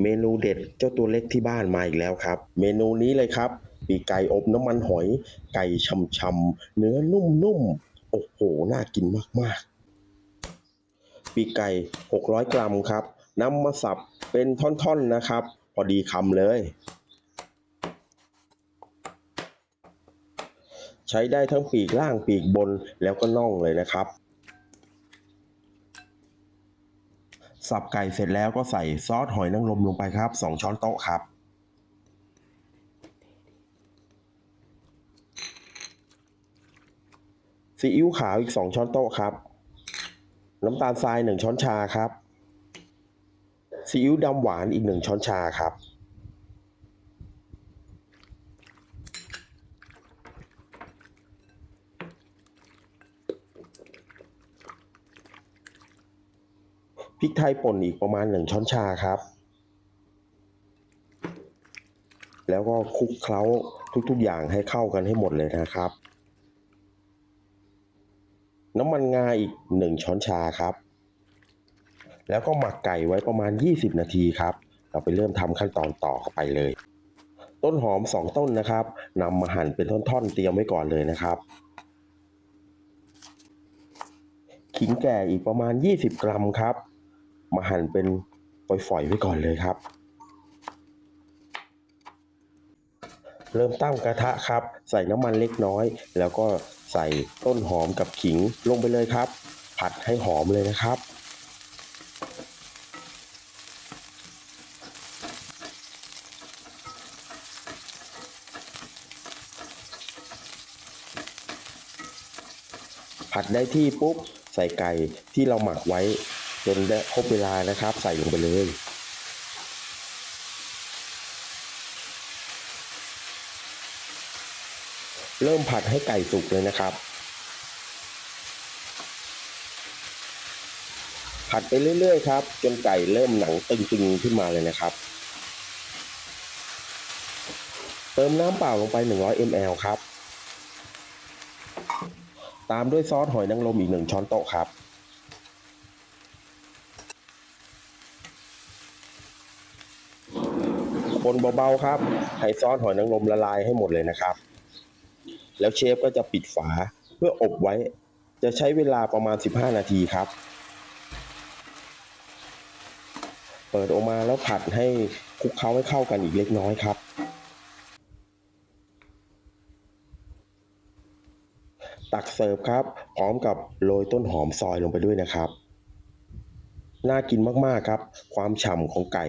เมนูเด็ดเจ้าตัวเล็กที่บ้านมาอีกแล้วครับ เมนูนี้เลยครับ ปีไก่อบน้ำมันหอย ไก่ช่ำๆเนื้อนุ่มๆโอ้โห น่ากินมากๆ ปีกไก่ 600 กรัมครับนำมาสับเป็นท่อนๆนะครับ พอดีคำเลย ใช้ได้ทั้งปีกล่างปีกบนแล้วก็น่องเลยนะครับ สับไก่เสร็จแล้วก็ใส่ซอสหอยนางรมลงไปครับ 2 ช้อนโต๊ะครับ ซีอิ๊วขาวอีก 2 ช้อนโต๊ะครับ น้ำตาลทราย 1 ช้อนชาครับ ซีอิ๊วดำหวานอีก 1 ช้อนชาครับ พริกไทยป่นอีกประมาณ1ช้อนชาครับ แล้วก็คลุกเคล้าทุกๆอย่างให้เข้ากันให้หมดเลยนะครับ น้ำมันงาอีก1ช้อนชาครับ แล้วก็หมักไก่ไว้ประมาณ 20 นาทีครับ เราไปเริ่มทำขั้นตอนต่อไปเลย ต้นหอม 2 ต้นนะครับนำมาหั่นเป็นท่อนๆ เตรียมไว้ก่อนเลยนะครับขิงแก่อีกประมาณ 20 กรัมครับ มาหั่นเป็นฝอยๆไว้ก่อนเลยครับ เริ่มตั้งกระทะครับ ใส่น้ำมันเล็กน้อย แล้วก็ใส่ต้นหอมกับขิงลงไปเลยครับ ผัดให้หอมเลยนะครับผัดได้ที่ปุ๊บ ใส่ไก่ที่เราหมักไว้ จนได้ครบเวลานะครับ ใส่ลงไปเลยเริ่มผัดให้ไก่สุกเลยนะครับ ผัดไปเรื่อยๆครับ จนไก่เริ่มหนังตึงๆขึ้นมาเลยนะครับ เติมน้ำเปล่าลงไป 100 ml ครับ ตามด้วยซอสหอยนางรมอีก 1 ช้อนโต๊ะครับ คนเบาๆครับ ให้ซอสหอยนางรมละลายให้หมดเลยนะครับ แล้วเชฟก็จะปิดฝาเพื่ออบไว้ จะใช้เวลาประมาณ 15 นาทีครับ เปิดออกมาแล้วผัดให้คลุกเคล้าให้เข้ากันอีกเล็กน้อยครับ ตักเสิร์ฟครับ พร้อมกับโรยต้นหอมซอยลงไปด้วยนะครับ น่ากินมากๆครับ ความฉ่ำของไก่